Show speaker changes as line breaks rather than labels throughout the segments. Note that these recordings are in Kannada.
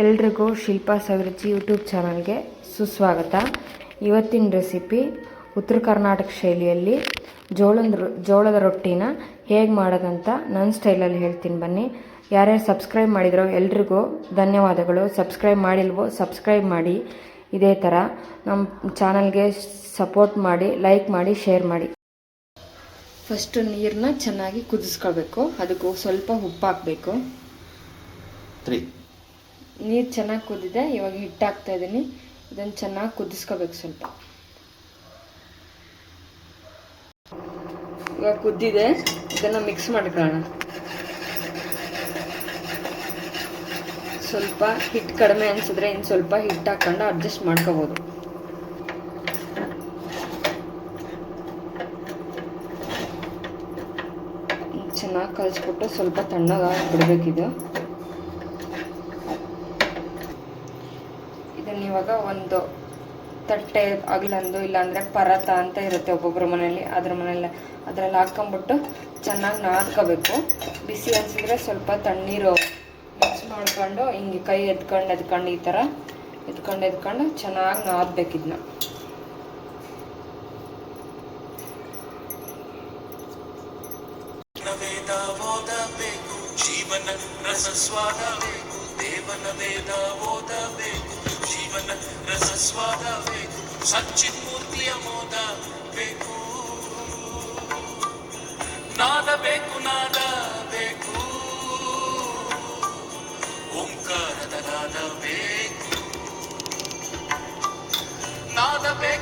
ಎಲ್ರಿಗೂ ಶಿಲ್ಪಾ ಸವಿರುಚಿ ಯೂಟ್ಯೂಬ್ ಚಾನಲ್ಗೆ ಸುಸ್ವಾಗತ. ಇವತ್ತಿನ ರೆಸಿಪಿ ಉತ್ತರ ಕರ್ನಾಟಕ ಶೈಲಿಯಲ್ಲಿ ಜೋಳದ ಜೋಳದ ರೊಟ್ಟಿನ ಹೇಗೆ ಮಾಡೋದಂತ ನನ್ನ ಸ್ಟೈಲಲ್ಲಿ ಹೇಳ್ತೀನಿ ಬನ್ನಿ. ಯಾರ್ಯಾರು ಸಬ್ಸ್ಕ್ರೈಬ್ ಮಾಡಿದ್ರೋ ಎಲ್ರಿಗೂ ಧನ್ಯವಾದಗಳು. ಸಬ್ಸ್ಕ್ರೈಬ್ ಮಾಡಿಲ್ವೋ ಸಬ್ಸ್ಕ್ರೈಬ್ ಮಾಡಿ. ಇದೇ ಥರ ನಮ್ಮ ಚಾನಲ್ಗೆ ಸಪೋರ್ಟ್ ಮಾಡಿ, ಲೈಕ್ ಮಾಡಿ, ಶೇರ್ ಮಾಡಿ. ಫಸ್ಟು ನೀರನ್ನ ಚೆನ್ನಾಗಿ ಕುದಿಸ್ಕೊಳ್ಬೇಕು ಅದಕ್ಕೂ ಸ್ವಲ್ಪ ಉಪ್ಪು ಹಾಕಬೇಕು
ತ್ರೀ
ನೀರು ಚೆನ್ನಾಗಿ ಕುದಿದೆ, ಇವಾಗ ಹಿಟ್ಟು ಹಾಕ್ತಾ ಇದ್ದೀನಿ ಇದನ್ನು ಚೆನ್ನಾಗಿ ಕುದಿಸ್ಕೋಬೇಕು ಸ್ವಲ್ಪ. ಇವಾಗ ಕುದ್ದಿದೆ, ಇದನ್ನು ಮಿಕ್ಸ್ ಮಾಡ್ಕೊಳ್ಳೋಣ. ಸ್ವಲ್ಪ ಹಿಟ್ಟು ಕಡಿಮೆ ಅನ್ಸಿದ್ರೆ ಇನ್ನು ಸ್ವಲ್ಪ ಹಿಟ್ಟು ಹಾಕ್ಕೊಂಡು ಅಡ್ಜಸ್ಟ್ ಮಾಡ್ಕೋಬೋದು. ಚೆನ್ನಾಗಿ ಕಲಿಸ್ಬಿಟ್ಟು ಸ್ವಲ್ಪ ತಣ್ಣಗಾಗಿ ಬಿಡಬೇಕಿದು ಇದನ್ನ ಇವಾಗ ಒಂದು ತಟ್ಟೆ ಅಗ್ಲಂದು ಇಲ್ಲಾಂದ್ರೆ ಪರತ ಅಂತ ಇರುತ್ತೆ ಒಬ್ಬೊಬ್ಬರ ಮನೆಯಲ್ಲಿ, ಅದ್ರ ಮನೇಲಿ ಅದ್ರಲ್ಲಿ ಹಾಕ್ಕೊಂಬಿಟ್ಟು ಚೆನ್ನಾಗಿ ನಾದ್ಕೋಬೇಕು. ಬಿಸಿ ಅನ್ಸಿದ್ರೆ ಸ್ವಲ್ಪ ತಣ್ಣೀರು ಮಿಕ್ಸ್ ಮಾಡ್ಕೊಂಡು, ಹಿಂಗೆ ಕೈ ಎತ್ಕೊಂಡು ಎದ್ಕೊಂಡು ಈ ಥರ ಎದ್ಕೊಂಡು ಎದ್ಕೊಂಡು ಚೆನ್ನಾಗಿ
ನಾದ್ಬೇಕಿದ್ನ ಜೀವನ ರಸ ದೇವನ ವೇದ ಓದಬೇಕು. ಜೀವನ ರಸಸ್ವಾದ ಬೇಕು. ಸ್ವಾದಬೇಕು ಸಚ್ಚಿನ್ಮೂರ್ತಿಯ ಮೋದ ಬೇಕು. ನಾದ ಬೇಕು ನಾದ ಬೇಕು. ಓಂಕಾರದ ನಾದ ಬೇಕು. ನಾದ ಬೇಕು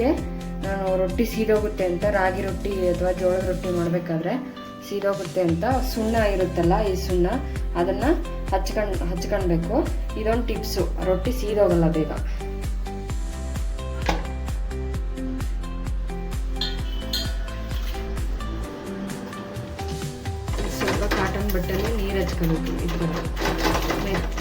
ಇದಕ್ಕೆ ನಾನು ರೊಟ್ಟಿ ಸೀದೋಗುತ್ತೆ ಅಂತ, ರಾಗಿ ರೊಟ್ಟಿ ಅಥವಾ ಜೋಳದ ರೊಟ್ಟಿ ಮಾಡಬೇಕಾದ್ರೆ ಸೀದೋಗುತ್ತೆ ಅಂತ ಸುಣ್ಣ ಇರುತ್ತಲ್ಲ ಈ ಸುಣ್ಣ, ಅದನ್ನು ಹಚ್ಕೊಂಡ್, ಹಚ್ಕೊಳ್ಬೇಕು. ಇದೊಂದು ಟಿಪ್ಸು, ರೊಟ್ಟಿ ಸೀದೋಗಲ್ಲ ಬೇಗ. ಸ್ವಲ್ಪ ಕಾಟನ್ ಬಟ್ಟೆಲಿ ನೀರು ಹಚ್ಕೋಬೇಕು ಇದ್ರ ಮೆತ್ತ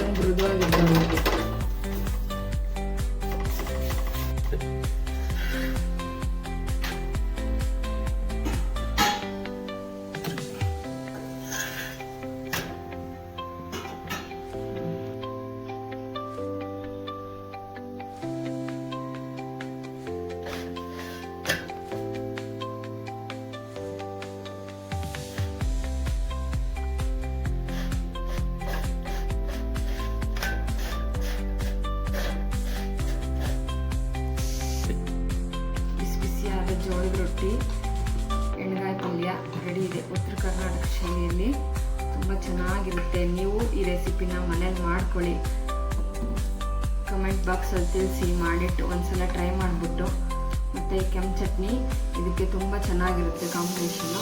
ಜೋಳದ ರೊಟ್ಟಿ ಎಣ್ಣೆಗಾಯಿ ಪಲ್ಯ ರೆಡಿ ಇದೆ. ಉತ್ತರ ಕರ್ನಾಟಕ ಶೈಲಿಯಲ್ಲಿ ತುಂಬ ಚೆನ್ನಾಗಿರುತ್ತೆ. ನೀವು ಈ ರೆಸಿಪಿನ ಮನೇಲಿ ಮಾಡ್ಕೊಳ್ಳಿ. ಕಮೆಂಟ್ ಬಾಕ್ಸಲ್ಲಿ ತಿಳಿಸಿ ಮಾಡಿಟ್ಟು ಒಂದ್ಸಲ ಟ್ರೈ ಮಾಡಿಬಿಟ್ಟು. ಮತ್ತು ಕೆಂಪು ಚಟ್ನಿ, ಇದಕ್ಕೆ ತುಂಬ ಚೆನ್ನಾಗಿರುತ್ತೆ ಕಾಂಬಿನೇಷನ್ನು.